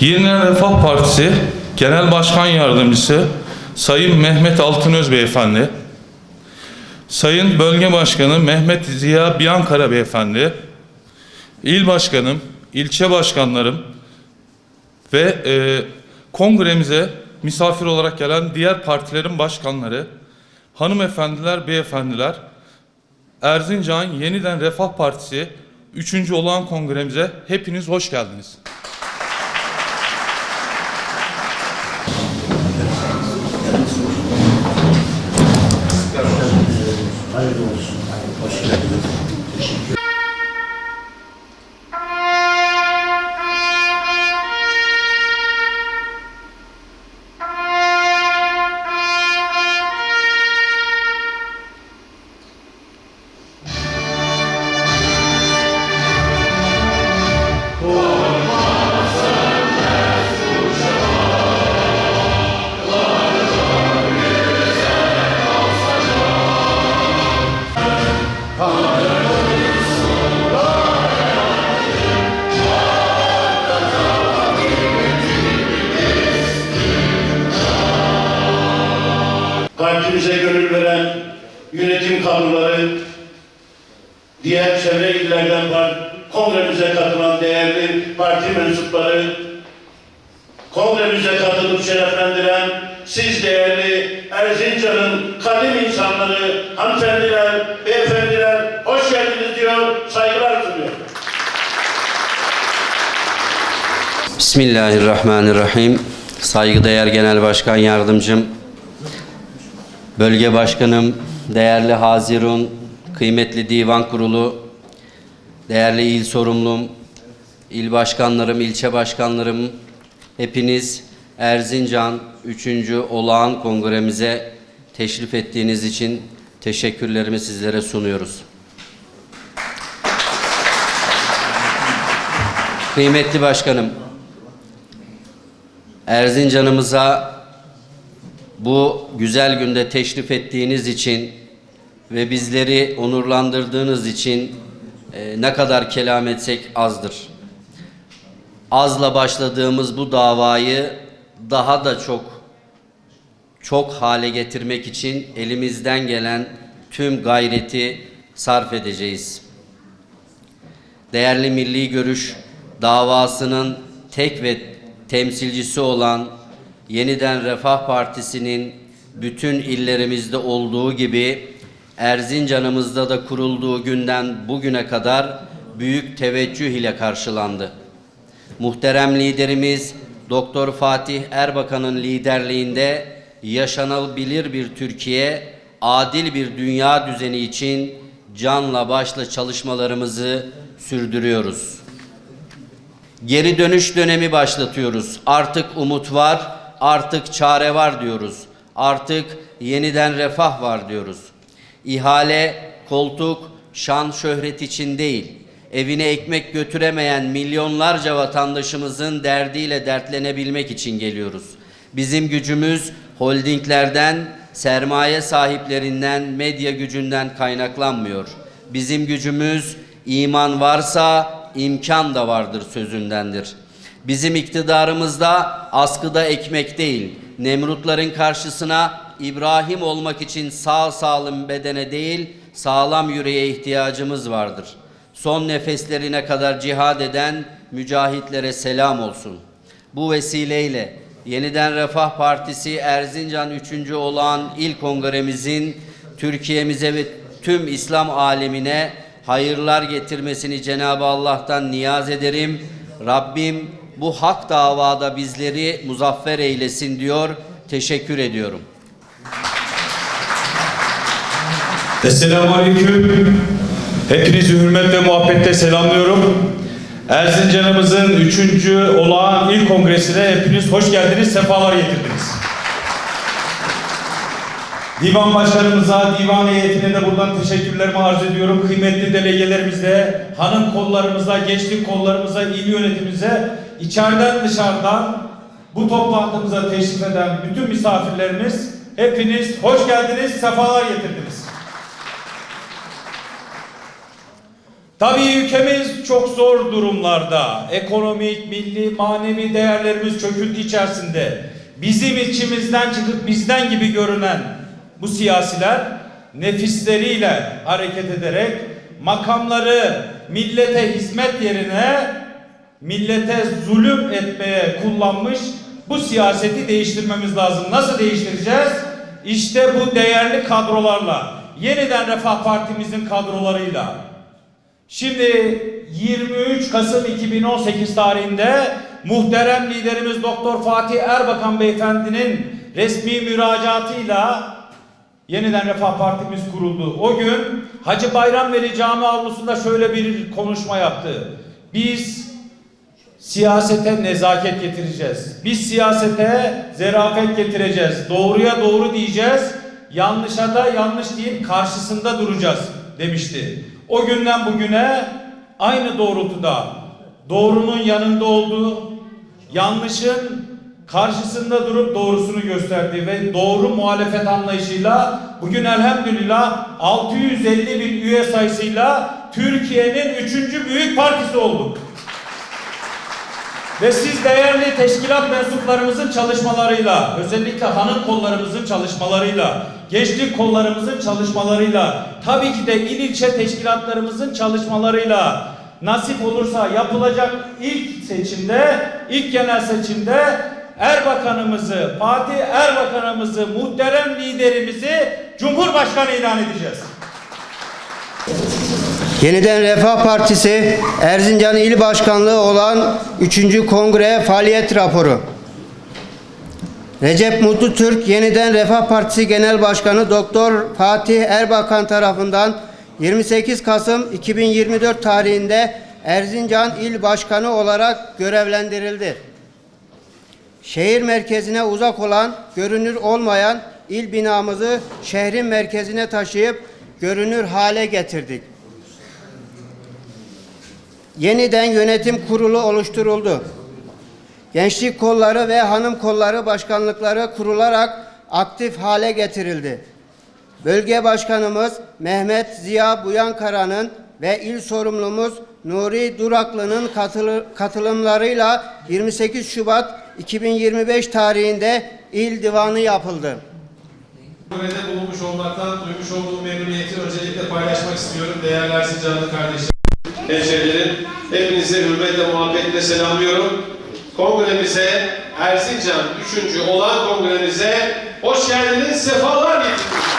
Yeniden Refah Partisi Genel Başkan Yardımcısı Sayın Mehmet Altınöz Beyefendi, Sayın Bölge Başkanı Mehmet Ziya Biyankara Beyefendi, İl Başkanım, ilçe başkanlarım ve e, kongremize misafir olarak gelen diğer partilerin başkanları, hanımefendiler, beyefendiler, Erzincan Yeniden Refah Partisi 3. olağan kongremize hepiniz hoş geldiniz. Gönül veren yönetim kadroları, diğer çevre illerden par- kongremize katılan değerli parti mensupları, kongremize katılıp şereflendiren siz değerli Erzincan'ın kadim insanları, hanımefendiler, beyefendiler hoş geldiniz diyor, saygılar sunuyor. Bismillahirrahmanirrahim. Saygıdeğer Genel Başkan Yardımcım, Bölge Başkanım, değerli Hazirun, kıymetli Divan Kurulu, değerli il sorumlum, il başkanlarım, ilçe başkanlarım, hepiniz Erzincan 3. Olağan Kongremize teşrif ettiğiniz için teşekkürlerimi sizlere sunuyoruz. Kıymetli Başkanım, Erzincan'ımıza bu güzel günde teşrif ettiğiniz için ve bizleri onurlandırdığınız için e, ne kadar kelam etsek azdır. Azla başladığımız bu davayı daha da çok çok hale getirmek için elimizden gelen tüm gayreti sarf edeceğiz. Değerli Milli Görüş davasının tek ve temsilcisi olan Yeniden Refah Partisi'nin bütün illerimizde olduğu gibi Erzincan'ımızda da kurulduğu günden bugüne kadar büyük teveccüh ile karşılandı. Muhterem liderimiz Doktor Fatih Erbakan'ın liderliğinde yaşanabilir bir Türkiye, adil bir dünya düzeni için canla başla çalışmalarımızı sürdürüyoruz. Geri dönüş dönemi başlatıyoruz. Artık umut var, artık çare var diyoruz. Artık yeniden refah var diyoruz. İhale, koltuk, şan, şöhret için değil, evine ekmek götüremeyen milyonlarca vatandaşımızın derdiyle dertlenebilmek için geliyoruz. Bizim gücümüz holdinglerden, sermaye sahiplerinden, medya gücünden kaynaklanmıyor. Bizim gücümüz iman varsa imkan da vardır sözündendir. Bizim iktidarımızda askıda ekmek değil, Nemrutların karşısına İbrahim olmak için sağ salim bedene değil, sağlam yüreğe ihtiyacımız vardır. Son nefeslerine kadar cihad eden mücahitlere selam olsun. Bu vesileyle Yeniden Refah Partisi Erzincan 3. olağan il kongremizin Türkiye'mize ve tüm İslam alemine hayırlar getirmesini Cenab-ı Allah'tan niyaz ederim. Rabbim bu hak davada bizleri muzaffer eylesin diyor. Teşekkür ediyorum. Esselamu Aleyküm. Hepinizi hürmet ve muhabbetle selamlıyorum. Erzincan'ımızın 3. olağan il kongresine hepiniz hoş geldiniz, sefalar getirdiniz. Divan başkanımıza, divan heyetine de buradan teşekkürlerimi arz ediyorum. Kıymetli delegelerimize, hanım kollarımıza, gençlik kollarımıza, il yönetimimize, içeriden dışarıdan bu toplantımıza teşrif eden bütün misafirlerimiz hepiniz hoş geldiniz, sefalar getirdiniz. Tabii ülkemiz çok zor durumlarda. Ekonomik, milli, manevi değerlerimiz çöküntü içerisinde. Bizim içimizden çıkıp bizden gibi görünen bu siyasiler nefisleriyle hareket ederek makamları millete hizmet yerine millete zulüm etmeye kullanmış bu siyaseti değiştirmemiz lazım. Nasıl değiştireceğiz? İşte bu değerli kadrolarla, yeniden Refah Partimizin kadrolarıyla. Şimdi 23 Kasım 2018 tarihinde muhterem liderimiz Doktor Fatih Erbakan Beyefendinin resmi müracaatıyla yeniden Refah Partimiz kuruldu. O gün Hacı Bayram Veli Cami avlusunda şöyle bir konuşma yaptı. Biz siyasete nezaket getireceğiz. Biz siyasete zerafet getireceğiz. Doğruya doğru diyeceğiz. Yanlışa da yanlış deyip karşısında duracağız demişti. O günden bugüne aynı doğrultuda doğrunun yanında olduğu, yanlışın karşısında durup doğrusunu gösterdi ve doğru muhalefet anlayışıyla bugün elhamdülillah 650 bin üye sayısıyla Türkiye'nin üçüncü büyük partisi olduk. Ve siz değerli teşkilat mensuplarımızın çalışmalarıyla, özellikle hanım kollarımızın çalışmalarıyla, gençlik kollarımızın çalışmalarıyla, tabii ki de il ilçe teşkilatlarımızın çalışmalarıyla nasip olursa yapılacak ilk seçimde, ilk genel seçimde Erbakanımızı, Fatih Erbakanımızı, muhterem liderimizi Cumhurbaşkanı ilan edeceğiz. Yeniden Refah Partisi Erzincan İl Başkanlığı olan 3. Kongre faaliyet raporu. Recep Mutlu Türk Yeniden Refah Partisi Genel Başkanı Doktor Fatih Erbakan tarafından 28 Kasım 2024 tarihinde Erzincan İl Başkanı olarak görevlendirildi. Şehir merkezine uzak olan, görünür olmayan il binamızı şehrin merkezine taşıyıp görünür hale getirdik. Yeniden yönetim kurulu oluşturuldu. Gençlik kolları ve hanım kolları başkanlıkları kurularak aktif hale getirildi. Bölge başkanımız Mehmet Ziya Buyankara'nın ve il sorumlumuz Nuri Duraklı'nın katılı- katılımlarıyla 28 Şubat 2025 tarihinde il divanı yapıldı. Kongrede bulunmuş olmaktan duymuş olduğum memnuniyeti öncelikle paylaşmak istiyorum. Değerli Erzincanlı kardeşlerim, hemşehrilerim, hepinize hürmetle, muhabbetle selamlıyorum. Kongremize, Erzincan 3. olan kongremize hoş geldiniz, sefalar getirdiniz.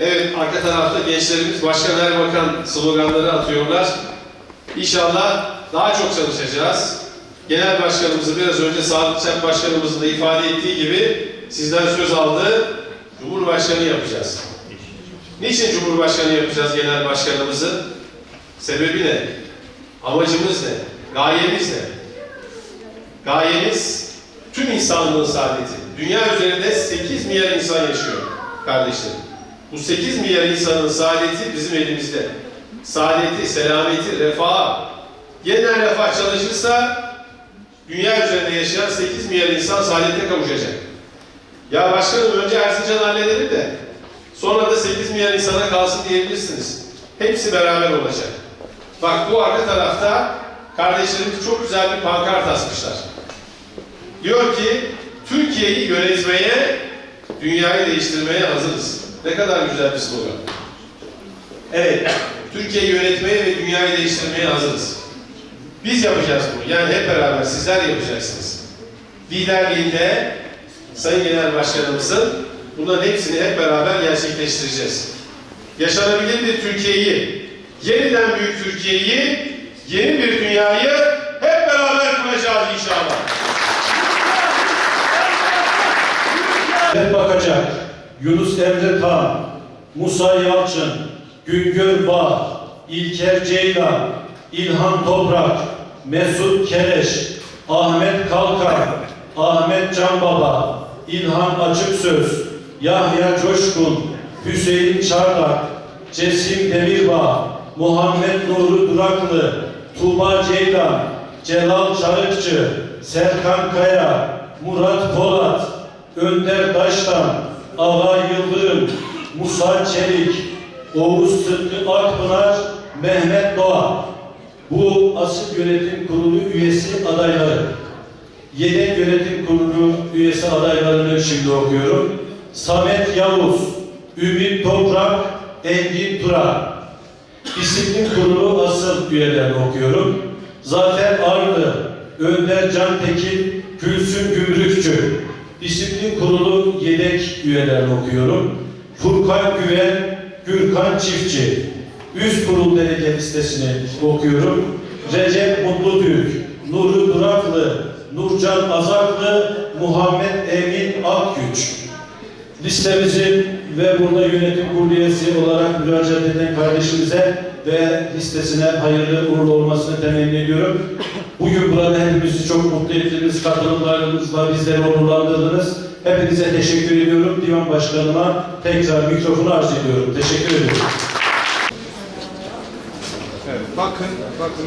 Evet, arka tarafta gençlerimiz Başkan Erbakan sloganları atıyorlar. İnşallah daha çok çalışacağız. Genel Başkanımızı biraz önce Sadık Çak Başkanımızın da ifade ettiği gibi sizden söz aldı. Cumhurbaşkanı yapacağız. Niçin Cumhurbaşkanı yapacağız Genel Başkanımızı? Sebebi ne? Amacımız ne? Gayemiz ne? Gayemiz tüm insanlığın saadeti. Dünya üzerinde 8 milyar insan yaşıyor kardeşlerim. Bu 8 milyar insanın saadeti bizim elimizde. Saadeti, selameti, refah. Yeniden refah çalışırsa dünya üzerinde yaşayan 8 milyar insan saadete kavuşacak. Ya başkanım önce Erzincan halledelim de sonra da 8 milyar insana kalsın diyebilirsiniz. Hepsi beraber olacak. Bak bu arka tarafta kardeşlerimiz çok güzel bir pankart asmışlar. Diyor ki Türkiye'yi yönetmeye, dünyayı değiştirmeye hazırız. Ne kadar güzel bir slogan. Evet, Türkiye'yi yönetmeye ve dünyayı değiştirmeye hazırız. Biz yapacağız bunu. Yani hep beraber sizler yapacaksınız. Liderliğinde Sayın Genel Başkanımızın bunların hepsini hep beraber gerçekleştireceğiz. Yaşanabilir bir Türkiye'yi, yeniden büyük Türkiye'yi, yeni bir dünyayı hep beraber kuracağız inşallah. Mehmet Bakacak, Yunus Emre Tan, Musa Yalçın, Güngör Bağ, İlker Ceylan, İlhan Toprak, Mesut Keleş, Ahmet Kalkar, Ahmet Canbaba, İlhan Açıksöz, Yahya Coşkun, Hüseyin Çardak, Cesim Demirbağ, Muhammed Nuri Duraklı, Tuğba Ceylan, Celal Çarıkçı, Serkan Kaya, Murat Polat, Önder Daştan, Ağa Yıldırım, Musa Çelik, Oğuz Sıtkı Akpınar, Mehmet Doğa. Bu asıl yönetim kurulu üyesi adayları. Yedek yönetim kurulu üyesi adaylarını şimdi okuyorum. Samet Yavuz, Ümit Toprak, Engin Tura. Disiplin kurulu asıl üyelerini okuyorum. Zafer Arlı, Önder Cantekin, Gülsün Gümrükçü. Disiplin kurulu yedek üyelerini okuyorum. Furkan Güven, Gürkan Çiftçi. Üst kurul delege listesini okuyorum. Recep Mutlutürk, Nuri Duraklı, Nurcan Azaklı, Muhammed Emin Akgüç. Listemizin ve burada yönetim kurulu üyesi olarak müracaat eden kardeşimize ve listesine hayırlı uğurlu olmasını temenni ediyorum. Bugün burada hepimizi çok mutlu ettiniz, katılımlarınızla bizleri onurlandırdınız. Hepinize teşekkür ediyorum. Divan Başkanıma tekrar mikrofonu arz ediyorum. Teşekkür ediyorum. Bakın, bakın.